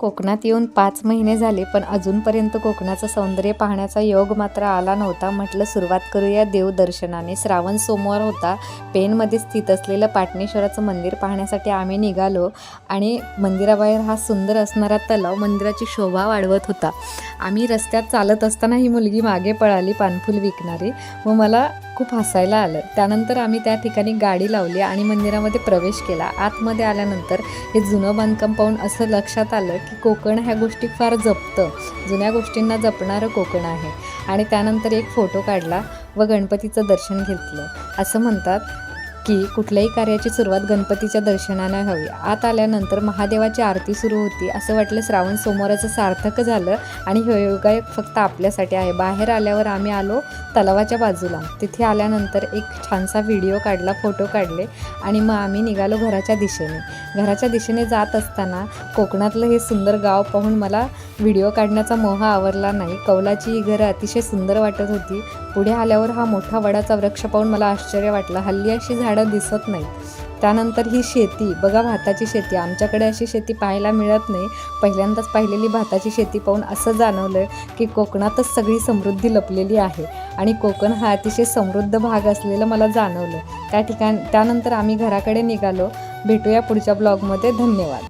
कोकणात येऊन पाच महिने झाले पण अजूनपर्यंत कोकणाचं सौंदर्य पाहण्याचा योग मात्र आला नव्हता. म्हटलं सुरुवात करूया देवदर्शनाने श्रावण सोमवार होता. पेनमध्ये स्थित असलेलं पाटणेश्वराचं मंदिर पाहण्यासाठी आम्ही निघालो आणि मंदिराबाहेर हा सुंदर असणारा तलाव मंदिराची शोभा वाढवत होता. आम्ही रस्त्यात चालत असताना ही मुलगी मागे पळाली पानफुल विकणारी. व मला खूप हसायला आलं. त्यानंतर आम्ही त्या ठिकाणी गाडी लावली आणि मंदिरामध्ये प्रवेश केला. आतमध्ये आल्यानंतर हे जुनं बांधकाम पाहून असं लक्षात आलं की कोकण ह्या गोष्टी फार जपतं. जुन्या गोष्टींना जपणारं कोकण आहे. आणि त्यानंतर एक फोटो काढला व गणपतीचं दर्शन घेतलं. असं म्हणतात की कुठल्याही कार्याची सुरुवात गणपतीच्या दर्शनाने हवी. आत आल्यानंतर महादेवाची आरती सुरू होती. असं वाटलं श्रावण सोमवाराचं सार्थक झालं आणि हे योगायोग फक्त आपल्यासाठी आहे. बाहेर आल्यावर आम्ही आलो तलावाच्या बाजूला. तिथे आल्यानंतर एक छानसा व्हिडिओ काढला फोटो काढले आणि मग आम्ही निघालो घराच्या दिशेने. घराच्या दिशेने जात असताना कोकणातलं हे सुंदर गाव पाहून मला व्हिडिओ काढण्याचा मोह आवरला नाही. कौलाची ही घरं अतिशय सुंदर वाटत होती. पुढे आल्यावर हा मोठा वडाचा वृक्ष पाहून मला आश्चर्य वाटलं. हल्ली अशी झाडं दिसत नाहीत. त्यानंतर ही शेती बघा भाताची शेती. आमच्याकडे अशी शेती पाहायला मिळत नाही. पहिल्यांदाच पाहिलेली भाताची शेती पाहून असं जाणवलं की कोकणातच सगळी समृद्धी लपलेली आहे आणि कोकण हा अतिशय समृद्ध भाग असलेलं मला जाणवलं. त्या ठिकाण त्यानंतर आम्ही घराकडे निघालो. भेटूया पुढच्या ब्लॉगमध्ये. धन्यवाद.